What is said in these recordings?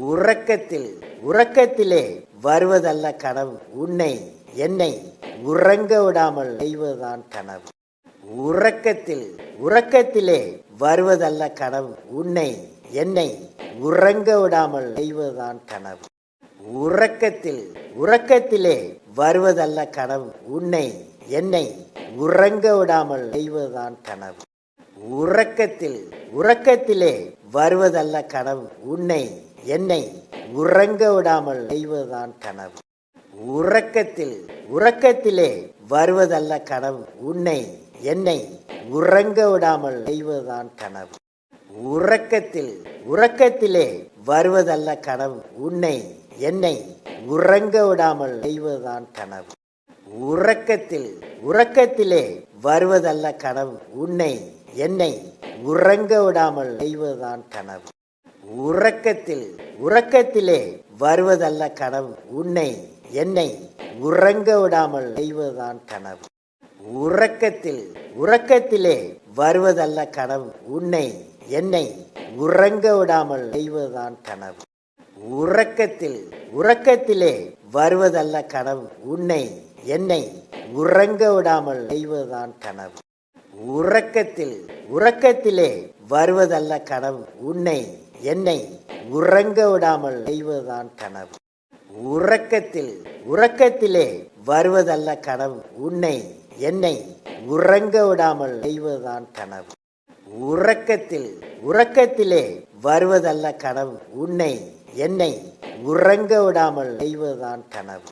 உறக்கத்தில் உறக்கத்திலே வருவதல்ல கனவு. உன்னை என்னை உறங்க விடாமல் செய்வதுதான் கனவு. உறக்கத்தில் உறக்கத்திலே வருவதல்ல கனவு. உன்னை என்னை உறங்க விடாமல் செய்வதுதான் கனவு. உறக்கத்தில் உறக்கத்திலே வருவதல்ல கனவு. உன்னை என்னை உறங்க விடாமல் செய்வதுதான் கனவு. உறக்கத்தில் உறக்கத்திலே வருவதல்ல கனவு. உன்னை என்னை உறங்க விடாமல் செய்வதுதான் கனவு. உறக்கத்தில் உறக்கத்திலே வருவதல்ல கனவு. உன்னை என்னை உறங்க விடாமல் செய்வதுதான் கனவு. உறக்கத்தில் உறக்கத்திலே வருவதல்ல கனவு. உன்னை என்னை உறங்க விடாமல் செய்வதுதான் கனவு. உறக்கத்தில் உறக்கத்திலே வருவதல்ல கனவு. உன்னை என்னை உறங்க விடாமல் செய்வதுதான் கனவு. உறக்கத்தில் உறக்கத்திலே வருவதல்ல கனவு. உன்னை என்னை உறங்க விடாமல் செய்வதுதான் கனவு. உறக்கத்தில் உறக்கத்திலே வருவதல்ல கனவு. உன்னை என்னை உறங்க விடாமல் செய்வதுதான் கனவு. உறக்கத்தில் உறக்கத்திலே வருவதல்ல கனவு. உன்னை என்னை உறங்க விடாமல் செய்வதுதான் கனவு. உறக்கத்தில் உறக்கத்திலே வருவதல்ல கனவு. உன்னை என்னை உறங்க விடாமல் செய்வதுதான் கனவு. உறக்கத்தில் உறக்கத்திலே வருவதல்ல கனவு. உன்னை என்னை உறங்க விடாமல் செய்வதுதான் கனவு. உறக்கத்தில் உறக்கத்திலே வருவதல்ல கனவு. உன்னை என்னை உறங்க விடாமல் செய்வதுதான் கனவு.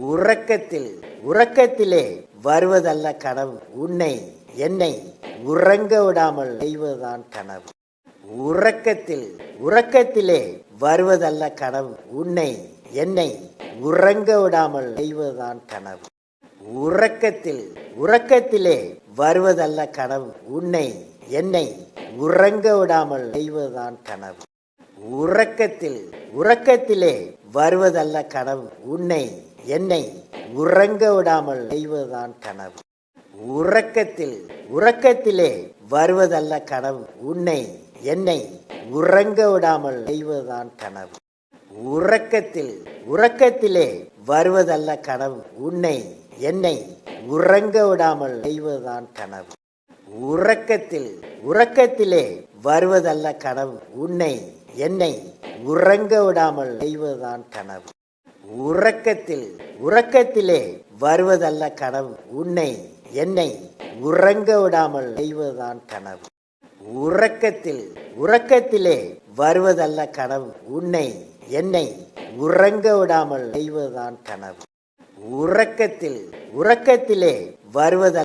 உறக்கத்தில் உறக்கத்திலே வருவதல்ல கனவு. உன்னை என்னை உறங்க விடாமல் செய்வதுதான் கனவு. உறக்கத்தில் உறக்கத்திலே வருவதல்ல கனவு. உன்னை என்னை உறங்க விடாமல் செய்வதுதான் கனவு. உறக்கத்தில் உறக்கத்திலே வருவதல்ல கனவு. உன்னை என்னை உறங்க விடாமல் செய்வதுதான் கனவு. உறக்கத்தில் உறக்கத்திலே வருவதல்ல கனவு. உன்னை என்னை உறங்க விடாமல் செய்வதுதான் கனவு. உறக்கத்தில் உறக்கத்திலே வருவதல்ல கனவு. உன்னை என்னை உறங்க விடாமல் செய்வதுதான் கனவு. உறக்கத்தில் உறக்கத்திலே வருவதல்ல கனவு. உன்னை என்னை உறங்க விடாமல் செய்வதுதான் கனவு. உறக்கத்தில் உறக்கத்திலே வருவதல்ல கனவு. உன்னை என்னை உறங்க விடாமல் செய்வதுதான் கனவு. உறக்கத்தில் உறக்கத்திலே வருவதல்ல கனவு. உன்னை என்னை உறங்க விடாமல் செய்வதுதான் கனவு. உறக்கத்தில் உறக்கத்திலே வருவதல்ல கனவு. உன்னை என்னை உறங்க விடாமல் செய்வதுதான் கனவு. உறக்கத்தில் உறக்கத்திலே வருவதல்ல